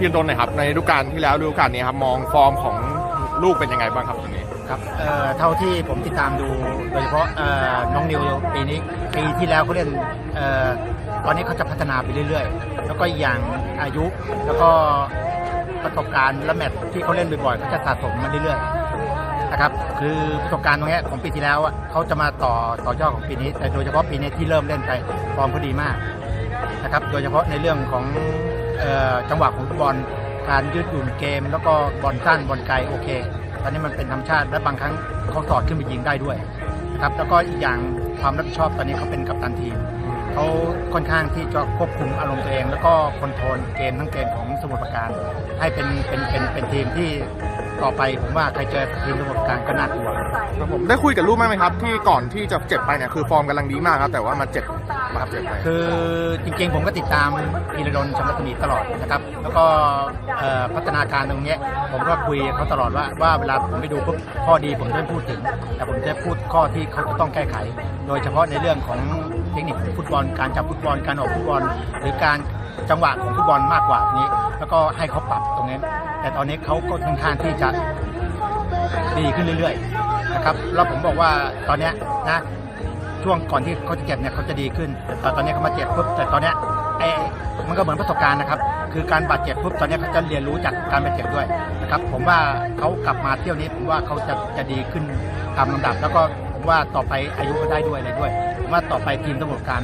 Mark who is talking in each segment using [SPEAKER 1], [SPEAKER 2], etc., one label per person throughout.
[SPEAKER 1] พี่ดนหน่อยครับ ในฤดูกาลที่แล้วฤดูกาลนี้ครับมองฟอร์มของลูกเป็นยังไงบ้างครับตอนนี้
[SPEAKER 2] ครับเอ่อเท่าที่ผมติดตามดูโดยเฉพาะเอ่อน้องนิวปีนี้ปีที่แล้วเขาเล่นเอ่อตอนนี้เขาจะพัฒนาไปเรื่อยๆ แล้วก็อีกอย่างอายุแล้วก็ประสบการณ์และแมตช์ที่เขาเล่นบ่อยๆเขาจะสะสมมาเรื่อยๆนะครับคือประสบการณ์ตรงนี้ของปีที่แล้วอะเขาจะมาต่อต่อยอดของปีนี้ แต่โดยเฉพาะปีนี้ที่เริ่มเล่นไปฟอร์มเขาดีมากนะครับโดยเฉพาะในเรื่องของ จังหวะของฟุตบอลการยืดหยุ่นเกม แล้วก็บอลสั้นบอลไกลโอเค ตอนนี้มันเป็นธรรมชาติและบางครั้งเขาสอดขึ้นไปยิงได้ด้วยนะครับแล้วก็อีกอย่างความรับผิดชอบตอนนี้เขาเป็นกัปตันทีมเขาค่อนข้างที่จะควบคุมอารมณ์ตัวเอง แล้วก็คอนโทรลเกมทั้งเกมของสมุทรปราการ ให้เป็นเป็นเป็นเป็นทีมที่ ต่อไปผมว่าใครเจอทีมสมุทรปราการก็น่ากลัว
[SPEAKER 1] ครับผมได้คุยกับลูกบ้างไหมครับ ที่ก่อนที่จะเจ็บไปเนี่ยคือฟอร์มกำลังดีมากครับแต่ว่ามาเจ็บมาเจ็บไป
[SPEAKER 2] คือจริงๆผมก็ติดตามพีระดลชมรสมีตลอดนะครับแล้วก็เอ่อพัฒนาการตรงเนี้ยผมก็คุยกับเขาตลอดว่าว่าเวลาผมไปดูปุ๊บข้อดีผมจะไม่พูดถึง แต่ผมจะพูดข้อที่เขาจะต้องแก้ไข โดยเฉพาะในเรื่องของเทคนิคฟุตบอลการจับฟุตบอลการออกฟุตบอลหรือการ จังหวะของฟุตบอลมากกว่านี้ แล้วก็ให้เขาปรับตรงนี้ แต่ตอนนี้เขาก็ค่อนข้างที่จะดีขึ้นเรื่อยๆนะครับแล้วผมบอกว่าตอนนี้นะช่วงก่อนที่เขาจะเจ็บเนี่ยเขาจะดีขึ้น แต่ตอนนี้เขามาเจ็บปุ๊บแต่ตอนนี้ไอ้มันก็เหมือนประสบการณ์นะครับ คือการบาดเจ็บปุ๊บตอนนี้เขาจะเรียนรู้จากการบาดเจ็บด้วยนะครับ ผมว่าเขากลับมาเที่ยวนี้ ผมว่าเขาจะจะดีขึ้นตามลำดับแล้วก็ ผมว่าต่อไปอายุก็ได้ด้วยอะไรด้วยผมว่าต่อไปทีมตำรวจการ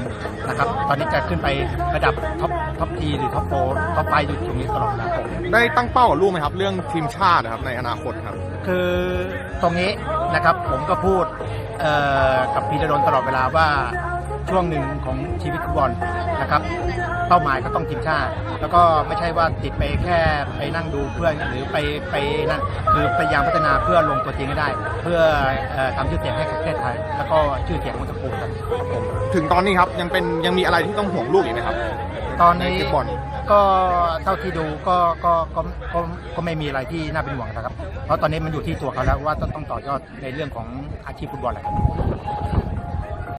[SPEAKER 2] นะครับ ตอนนี้จะขึ้นไประดับท็อปท็อปทีหรือท็อปโฟท็อปไฟอยู่ตรงนี้ตลอดนะครับ
[SPEAKER 1] ได้ตั้งเป้ากับลูกไหมครับ เรื่องทีมชาตินะครับในอนาคตครับ
[SPEAKER 2] คือตรงนี้นะครับผมก็พูดเอ่อกับพีระดนตลอดเวลาว่า ช่วงหนึ่งของชีวิตฟุตบอลนะครับเป้าหมายก็ต้องทีมชาติ แล้วก็ไม่ใช่ว่าติดไปแค่ไปนั่งดูเพื่อนหรือไปไปนั่นคือพยายามพัฒนาเพื่อลงตัวจริงให้ได้ เพื่อเอ่อทำชื่อเสียงให้กับประเทศไทย แล้วก็ชื่อเสียงของตระกูลครับครับผม
[SPEAKER 1] ถึงตอนนี้ครับยังเป็นยังมีอะไรที่ต้องห่วงลูกอีกไหมครับ
[SPEAKER 2] ตอน
[SPEAKER 1] ใน
[SPEAKER 2] นี้
[SPEAKER 1] ฟุตบอล
[SPEAKER 2] ก็เท่าที่ดูก็ก็ก็ก็ก็ไม่มีอะไรที่น่าเป็นห่วงนะครับ เพราะตอนนี้มันอยู่ที่ตัวเขาแล้วว่าต้องต้องต่อยอดในเรื่องของอาชีพฟุตบอลแหละครับ